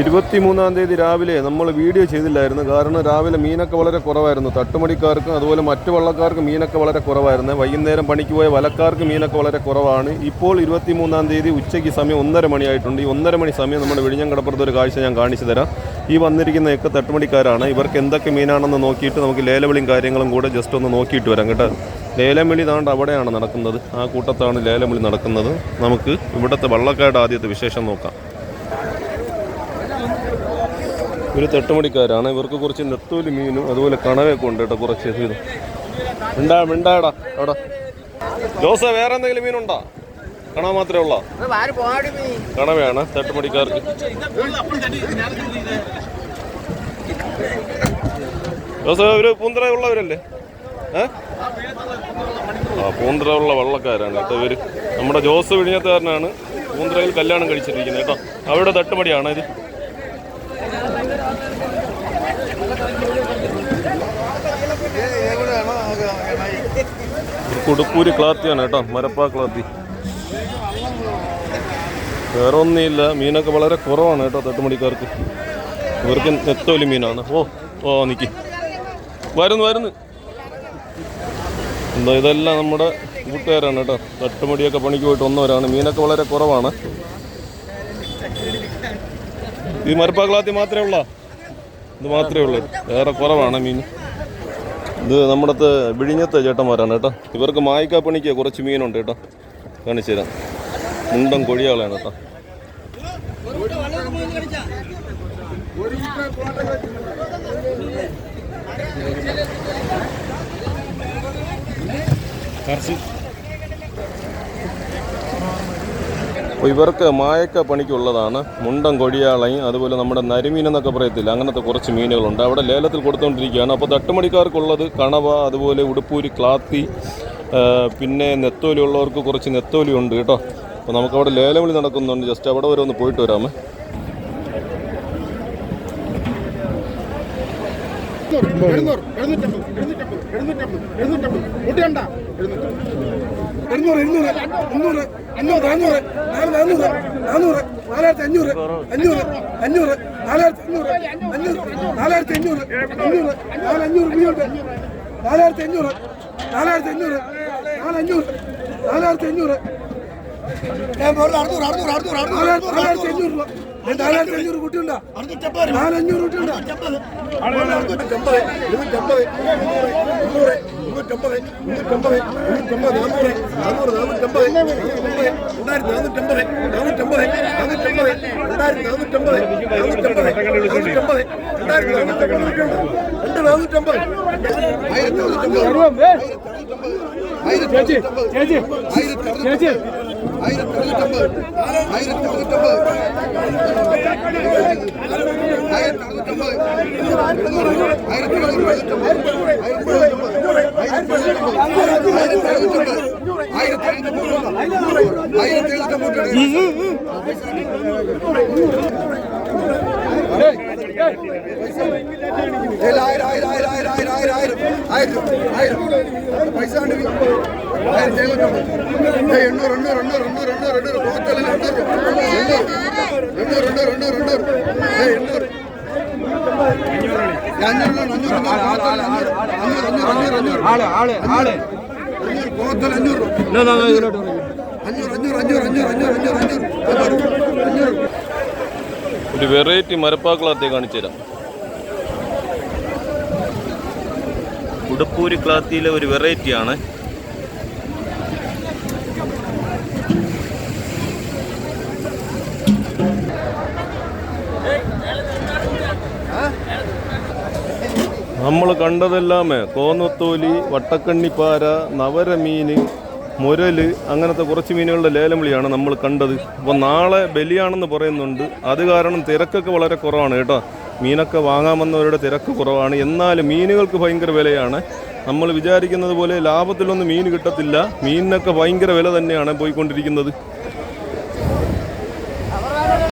ഇരുപത്തി മൂന്നാം തീയതി രാവിലെ നമ്മൾ വീഡിയോ ചെയ്തില്ലായിരുന്നു. കാരണം രാവിലെ മീനൊക്കെ വളരെ കുറവായിരുന്നു. തട്ടുമടിക്കാർക്കും അതുപോലെ മറ്റു വള്ളക്കാർക്കും മീനൊക്കെ വളരെ കുറവായിരുന്നു. വൈകുന്നേരം പണിക്ക് പോയ വലക്കാർക്ക് മീനൊക്കെ വളരെ കുറവാണ്. ഇപ്പോൾ ഇരുപത്തി മൂന്നാം തീയതി ഉച്ചയ്ക്ക് സമയം ഒന്നര മണിയായിട്ടുണ്ട്. ഈ ഒന്നര മണി സമയം നമ്മുടെ വിഴിഞ്ഞം കടപ്പുറത്ത് ഒരു കാഴ്ച ഞാൻ കാണിച്ചു തരാം. ഈ വന്നിരിക്കുന്നതൊക്കെ തട്ടുമടിക്കാരാണ് ഇവർക്ക് എന്തൊക്കെ മീനാണെന്ന് നോക്കിയിട്ട് നമുക്ക് ലേലവിളിയും കാര്യങ്ങളും കൂടെ ജസ്റ്റ് ഒന്ന് നോക്കിയിട്ട് വരാം കേട്ടോ. ലേലം താണ്ട് അവിടെയാണ് നടക്കുന്നത്. ആ കൂട്ടത്താണ് ലേലംവിളി നടക്കുന്നത്. നമുക്ക് ഇവിടുത്തെ വള്ളക്കാരുടെ ആദ്യത്തെ വിശേഷം നോക്കാം. ഒരു തെട്ടുമണിക്കാരാണ് ഇവർക്ക് കുറച്ച് നെത്തോലി മീനും അതുപോലെ കണവയൊക്കെ ഉണ്ട് കേട്ടോ കുറച്ച്. മിണ്ടാ മിണ്ടാടാ അവിടെ ജോസ വേറെ എന്തെങ്കിലും മീനുണ്ടോ കണവ മാത്രമേ ഉള്ള? കണവയാണ് തെട്ടുമണിക്കാർക്ക് ജോസ ഒരു പൂന്തറ ഉള്ളവരല്ലേ? ആ പൂന്തറ ഉള്ള വള്ളക്കാരാണ് കേട്ടോ ഇവർ. നമ്മുടെ ജോസ് വിഴിഞ്ഞത്തുകാരനാണ് പൂന്തറയിൽ കല്യാണം കഴിച്ചിരിക്കുന്നത് കേട്ടോ. അവരുടെ തട്ടുമടിയാണ് ഇത് ഇത് കൊടുപ്പൂരി ക്ലാത്തിയാണ് കേട്ടോ മരപ്പാ ക്ലാത്തി. വേറെ ഒന്നുമില്ല മീനൊക്കെ വളരെ കുറവാണ് കേട്ടോ തട്ടുമണിക്കാർക്ക് ഇവർക്ക് എത്തോലി മീനാണ്. ഓ ഓ നിക്ക്. വരുന്നു വരുന്നു. എന്താ ഇതെല്ലാം നമ്മുടെ കൂട്ടുകാരാണ് കേട്ടോ. തട്ടുമടിയൊക്കെ പണിക്ക് പോയിട്ട് വന്നവരാണ്. മീനൊക്കെ വളരെ കുറവാണ്. ഈ മരപ്പാ ക്ലാത്തി മാത്രമേ ഉള്ള? ഇത് മാത്രമേ ഉള്ളൂ. വേറെ കുറവാണ് മീൻ. ഇത് നമ്മുടെ വിഴിഞ്ഞത്തെ ചേട്ടന്മാരാണ് കേട്ടോ. ഇവർക്ക് മായ്ക്കാപ്പണിക്ക് കുറച്ച് മീനുണ്ട് കേട്ടോ. കാണിച്ചു തരാം. മുണ്ടം കൊഴിയാളാണ് കേട്ടോ. അപ്പോൾ ഇവർക്ക് മായക്ക പണിക്കുള്ളതാണ്. മുണ്ടം കൊടിയാളയും അതുപോലെ നമ്മുടെ നരിമീൻ എന്നൊക്കെ പറയത്തില്ല അങ്ങനത്തെ കുറച്ച് മീനുകളുണ്ട്. അവിടെ ലേലത്തിൽ കൊടുത്തുകൊണ്ടിരിക്കുകയാണ് അപ്പോൾ തട്ടുമണിക്കാർക്കുള്ളത് കണവ അതുപോലെ ഉടുപ്പൂരി ക്ലാത്തി പിന്നെ നെത്തോലി ഉള്ളവർക്ക് കുറച്ച് നെത്തോലി ഉണ്ട് കേട്ടോ. അപ്പോൾ നമുക്കവിടെ ലേലവിളി നടക്കുന്നുണ്ട്. ജസ്റ്റ് അവിടെ വരെ ഒന്ന് പോയിട്ട് വരാമേ. എഴുന്നൂറ് എഴുന്നൂറ്റമ്പത് എഴുന്നൂറ്റമ്പത് എഴുന്നൂറ്റമ്പത് എഴുന്നൂറ്റമ്പത്. ഇരുന്നൂറ് ഇരുന്നൂറ് മുന്നൂറ് അഞ്ഞൂറ് നാനൂറ് നാല് നാനൂറ് നാനൂറ് നാലായിരത്തി അഞ്ഞൂറ് അഞ്ഞൂറ് അഞ്ഞൂറ് നാലായിരത്തി അഞ്ഞൂറ് അഞ്ഞൂറ് നാലായിരത്തി അഞ്ഞൂറ് അഞ്ഞൂറ് നാലഞ്ഞൂറ് ഇനിയുണ്ട് നാലായിരത്തി അഞ്ഞൂറ് നാലായിരത്തി അഞ്ഞൂറ് നാലഞ്ഞൂറ് നാലായിരത്തി അഞ്ഞൂറ് നാലഞ്ഞൂറ് കുട്ടിയുണ്ടോ? നാലഞ്ഞൂറ് കുട്ടിയുണ്ടോ? നൂറ്റമ്പത് നൂറ്റമ്പത് നൂറ്റമ്പത് നാനൂറ് നാനൂറ് നാനൂറ്റമ്പത് രണ്ടായിരത്തി നാനൂറ്റമ്പത് നാനൂറ്റമ്പത് നാനൂറ്റമ്പത് രണ്ടായിരത്തി നാനൂറ്റമ്പത് നാനൂറ്റമ്പത് നാനൂറ്റമ്പത് രണ്ടായിരത്തി നാനൂറ്റമ്പത് രണ്ട് നാനൂറ്റമ്പത് ആയിരത്തി നാനൂറ്റമ്പത് ആയിരത്തി നാനൂറ്റമ്പത് ആയിരത്തി നാനൂറ്റമ്പത് ആയിരത്തി നാനൂറ്റമ്പത് ആയിരത്തി അറുന്നൂറ്റമ്പത് ആയിരത്തി അറുന്നൂറ്റമ്പത് ആയിരത്തി അറുന്നൂറ്റമ്പത് ആയിരത്തി അറുന്നൂറ്റമ്പത് ആയിരത്തി അറുന്നൂറ്റമ്പത് ആയിരത്തി അറുന്നൂറ്റമ്പത് ആയിരത്തി എഴുന്നൂറ്റമ്പത് ആയിരം ആയിരം ആയിരം ആയിരം ആയിരം ആയിരം ആയിരം പൈസ ഉണ്ട് ഒരു വെറൈറ്റി മരപ്പാക്കളത്തെ കാണിച്ചു തരാം. ഉടുപ്പൂരി ക്ലാത്തിയിലെ ഒരു വെറൈറ്റിയാണ് നമ്മൾ കണ്ടതെല്ലാമേ. കോന്നത്തോലി വട്ടക്കണ്ണിപ്പാര നവരമീൻ മുരൽ അങ്ങനത്തെ കുറച്ച് മീനുകളുടെ ലേലം വിളിയാണ് നമ്മൾ കണ്ടത്. അപ്പോൾ നാളെ ബലിയാണെന്ന് പറയുന്നുണ്ട്. അത് കാരണം തിരക്കൊക്കെ വളരെ കുറവാണ് കേട്ടോ. മീനൊക്കെ വാങ്ങാമെന്നവരുടെ തിരക്ക് കുറവാണ്. എന്നാലും മീനുകൾക്ക് ഭയങ്കര വിലയാണ്. നമ്മൾ വിചാരിക്കുന്നത് പോലെ ലാഭത്തിലൊന്നും മീൻ കിട്ടത്തില്ല. മീനിനൊക്കെ ഭയങ്കര വില തന്നെയാണ് പോയിക്കൊണ്ടിരിക്കുന്നത്.